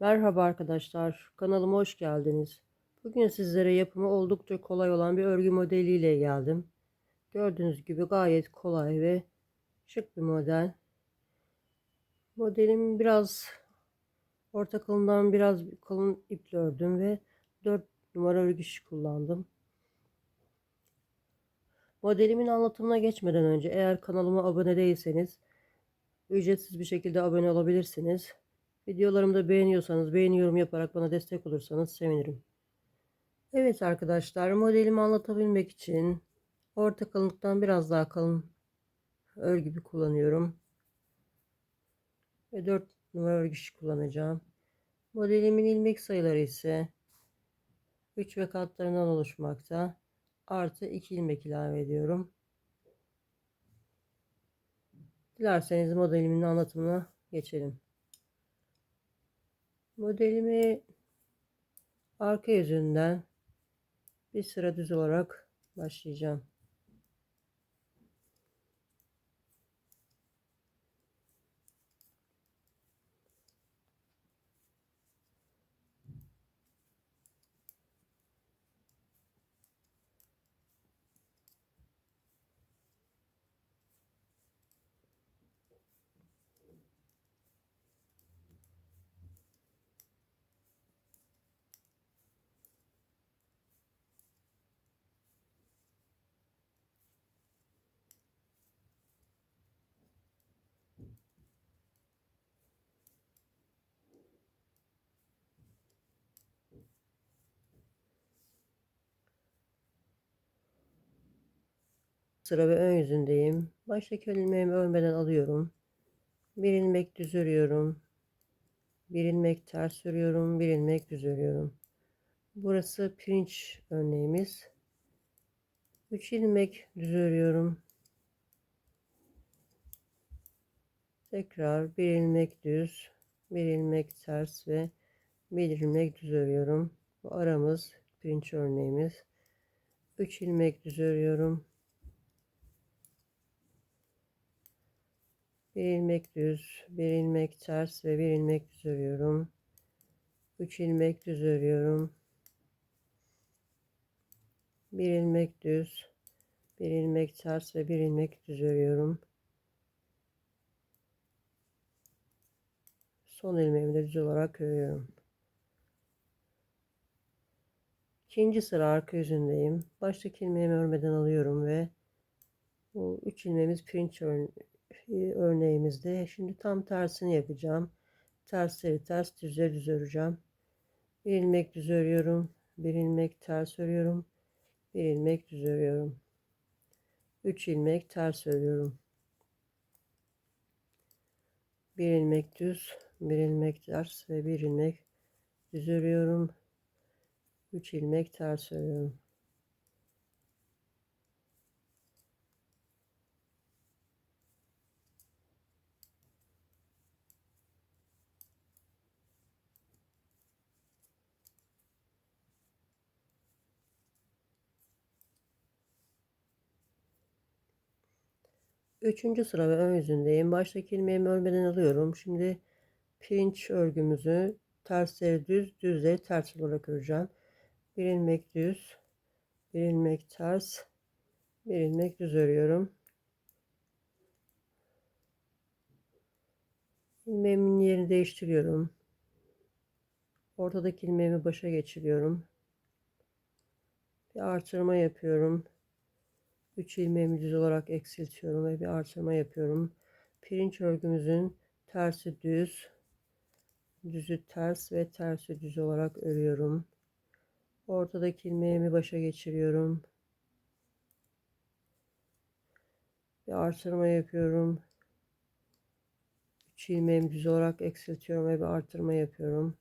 Merhaba arkadaşlar, kanalıma hoş geldiniz. Bugün sizlere yapımı oldukça kolay olan bir örgü modeliyle geldim. Gördüğünüz gibi gayet kolay ve şık bir model. Modelim biraz orta kalından biraz kalın iple ördüm ve 4 numara örgü işi kullandım. Modelimin anlatımına geçmeden önce eğer kanalıma abone değilseniz ücretsiz bir şekilde abone olabilirsiniz. Videolarımı da beğeniyorsanız beğeni yorum yaparak bana destek olursanız sevinirim. Evet arkadaşlar modelimi anlatabilmek için orta kalınlıktan biraz daha kalın örgü kullanıyorum. Ve 4 numara örgü kullanacağım. Modelimin ilmek sayıları ise 3 ve katlarından oluşmakta. Artı 2 ilmek ilave ediyorum. Dilerseniz modelimin anlatımına geçelim. Modelimi arka yüzünden bir sıra düz olarak başlayacağım. Sıra ve ön yüzündeyim. Baştaki ilmeğimi örmeden alıyorum. Bir ilmek düz örüyorum. Bir ilmek ters örüyorum. Bir ilmek düz örüyorum. Burası pirinç örneğimiz. 3 ilmek düz örüyorum. Tekrar bir ilmek düz, bir ilmek ters ve bir ilmek düz örüyorum. Bu aramız pirinç örneğimiz. 3 ilmek düz örüyorum. Bir ilmek düz, bir ilmek ters ve bir ilmek düz örüyorum. 3 ilmek düz örüyorum. Bir ilmek düz, bir ilmek ters ve bir ilmek düz örüyorum. Son ilmeğimi de düz olarak örüyorum. İkinci sıra arka yüzündeyim. Baştaki ilmeğimi örmeden alıyorum ve bu üç ilmeğimiz pirinç örneğimizde. Şimdi tam tersini yapacağım. Tersleri ters düzleri düz öreceğim. Bir ilmek düz örüyorum. Bir ilmek ters örüyorum. Bir ilmek düz örüyorum. 3 ilmek ters örüyorum. Bir ilmek düz, bir ilmek ters ve bir ilmek düz örüyorum. 3 ilmek ters örüyorum. Üçüncü sıra ve ön yüzündeyim. Baştaki ilmeğimi örmeden alıyorum. Şimdi pirinç örgümüzü tersleri düz, düzleri ters olarak öreceğim. Bir ilmek düz, bir ilmek ters, bir ilmek düz örüyorum. İlmeğimin yerini değiştiriyorum. Ortadaki ilmeğimi başa geçiriyorum. Bir artırma yapıyorum. 3 ilmeğimi düz olarak eksiltiyorum ve bir artırma yapıyorum. Pirinç örgümüzün tersi düz, düzü ters ve tersi düz olarak örüyorum. Ortadaki ilmeğimi başa geçiriyorum. Bir artırma yapıyorum. 3 ilmeğimi düz olarak eksiltiyorum ve bir artırma yapıyorum.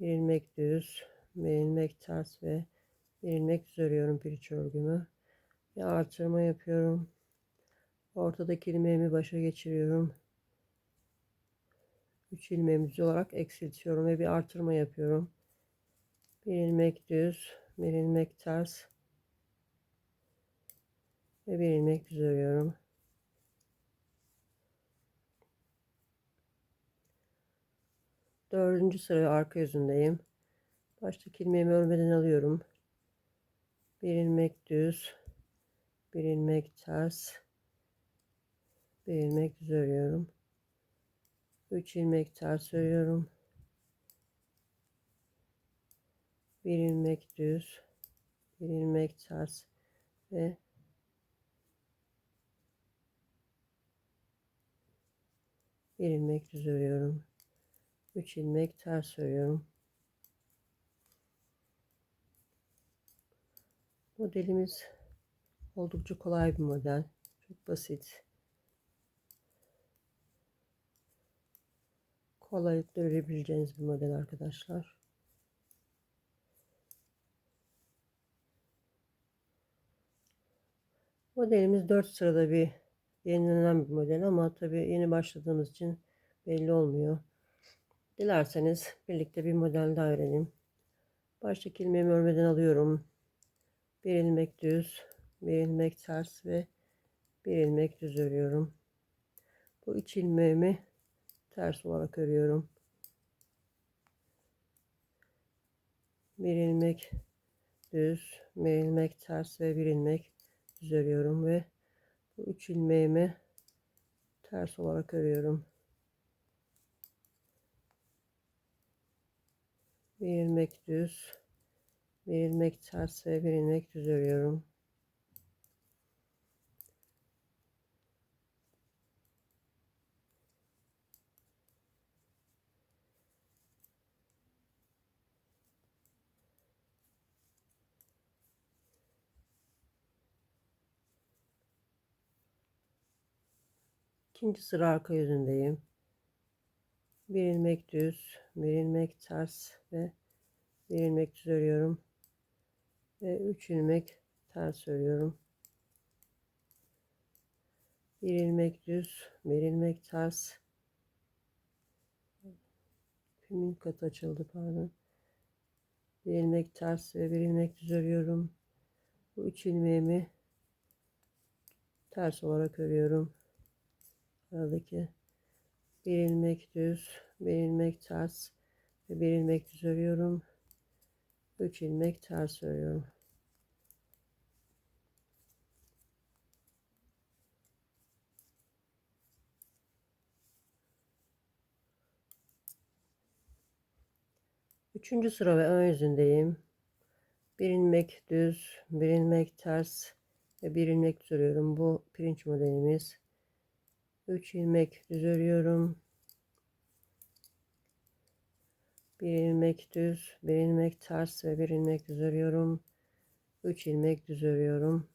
Bir ilmek düz, bir ilmek ters ve bir ilmek düz örüyorum pirinç örgümü bir artırma yapıyorum. Ortadaki ilmeğimi başa geçiriyorum. 3 ilmeğimi düz olarak eksiltiyorum ve bir artırma yapıyorum. Bir ilmek düz, bir ilmek ters ve bir ilmek düz örüyorum. Dördüncü sıraya arka yüzündeyim. Baştaki ilmeğimi örmeden alıyorum. Bir ilmek düz, bir ilmek ters, bir ilmek düz örüyorum. Üç ilmek ters örüyorum. Bir ilmek düz, bir ilmek ters ve bir ilmek düz örüyorum. 3 ilmek ters örüyorum. Modelimiz oldukça kolay bir model. Çok basit. Kolaylıkla örebileceğiniz bir model arkadaşlar. Modelimiz 4 sırada bir yenilenen bir model ama tabii yeni başladığımız için belli olmuyor. Dilerseniz birlikte bir model daha öğrenelim. Baştaki ilmeğimi örmeden alıyorum. Bir ilmek düz, bir ilmek ters ve bir ilmek düz örüyorum. Bu iç ilmeğimi ters olarak örüyorum. Bir ilmek düz, bir ilmek ters ve bir ilmek düz örüyorum ve bu üç ilmeğimi ters olarak örüyorum. bir ilmek düz bir ilmek ters ve bir ilmek düz örüyorum İkinci sıra arka yüzündeyim bir ilmek düz bir ilmek ters ve bir ilmek düz örüyorum. Ve 3 ilmek ters örüyorum. Bir ilmek düz bir ilmek ters. Pimin katı açıldı pardon. Bir ilmek ters ve bir ilmek düz örüyorum. Bu üç ilmeğimi ters olarak örüyorum aradaki bir ilmek düz bir ilmek ters ve bir ilmek düz örüyorum 3 ilmek ters örüyorum Üçüncü sıra ve ön yüzündeyim. Bir ilmek düz, bir ilmek ters ve bir ilmek düz örüyorum. Bu pirinç modelimiz. 3 ilmek düz örüyorum. Bir ilmek düz, bir ilmek ters ve bir ilmek düz örüyorum. 3 ilmek düz örüyorum.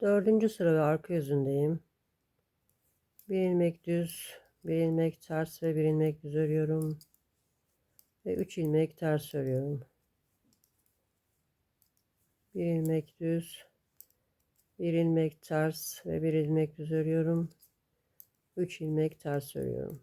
Dördüncü sıra ve arka yüzündeyim. Bir ilmek düz, bir ilmek ters ve bir ilmek düz örüyorum. Ve üç ilmek ters örüyorum. Bir ilmek düz, bir ilmek ters ve bir ilmek düz örüyorum. Üç ilmek ters örüyorum.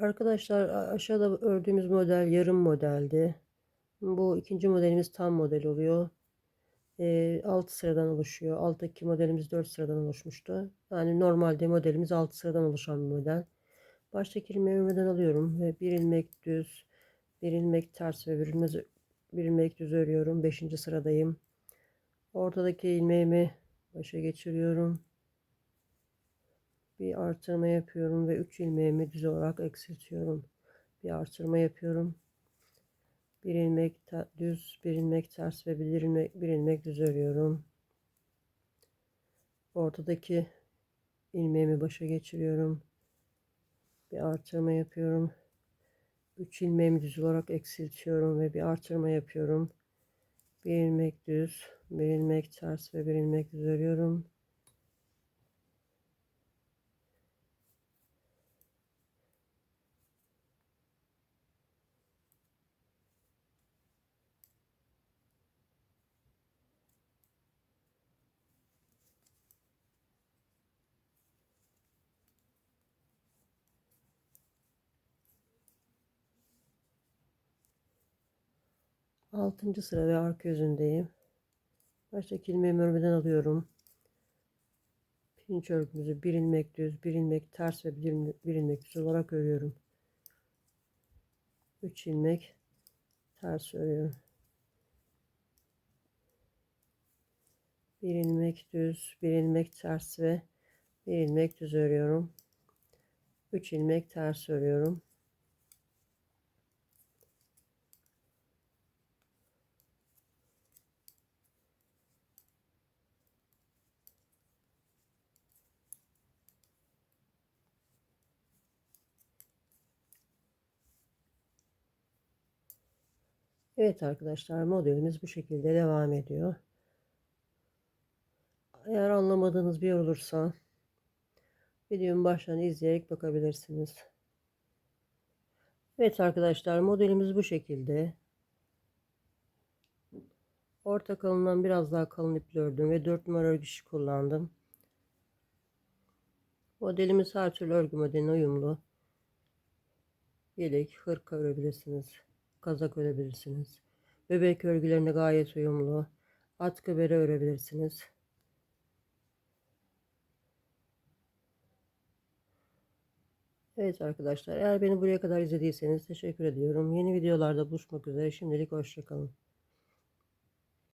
Arkadaşlar aşağıda ördüğümüz model yarım modeldi. Bu ikinci modelimiz tam model oluyor. E, 6 sıradan oluşuyor. Alttaki modelimiz 4 sıradan oluşmuştu. Yani normalde modelimiz 6 sıradan oluşan bir model. Baştaki ilmeğimi alıyorum ve bir ilmek düz, bir ilmek ters ve bir ilmek, bir ilmek düz örüyorum. 5. sıradayım. Ortadaki ilmeğimi başa geçiriyorum bir artırma yapıyorum ve 3 ilmeğimi düz olarak eksiltiyorum. Bir artırma yapıyorum. Bir ilmek düz, bir ilmek ters ve bir ilmek, bir ilmek düz örüyorum. Ortadaki ilmeğimi başa geçiriyorum. Bir artırma yapıyorum. 3 ilmeğimi düz olarak eksiltiyorum ve bir artırma yapıyorum. Bir ilmek düz, bir ilmek ters ve bir ilmek düz örüyorum. Altıncı sıra ve arka yüzündeyim. Baştaki ilmeğimi örmeden alıyorum. Pirinç örgümüzü bir ilmek düz, bir ilmek ters ve bir ilmek düz olarak örüyorum. 3 ilmek ters örüyorum. Bir ilmek düz, bir ilmek ters ve bir ilmek düz örüyorum. 3 ilmek ters örüyorum. Evet arkadaşlar modelimiz bu şekilde devam ediyor. Eğer anlamadığınız bir yer olursa videomu baştan izleyerek bakabilirsiniz. Evet arkadaşlar modelimiz bu şekilde. Orta kalından biraz daha kalın iple ördüm ve 4 numara örgü işi kullandım. Modelimiz her türlü örgü modeline uyumlu. Yelek, hırka örebilirsiniz. Kazak örebilirsiniz. Bebek örgülerine gayet uyumlu. Atkı bere örebilirsiniz. Evet arkadaşlar eğer beni buraya kadar izlediyseniz teşekkür ediyorum. Yeni videolarda buluşmak üzere. Şimdilik hoşçakalın.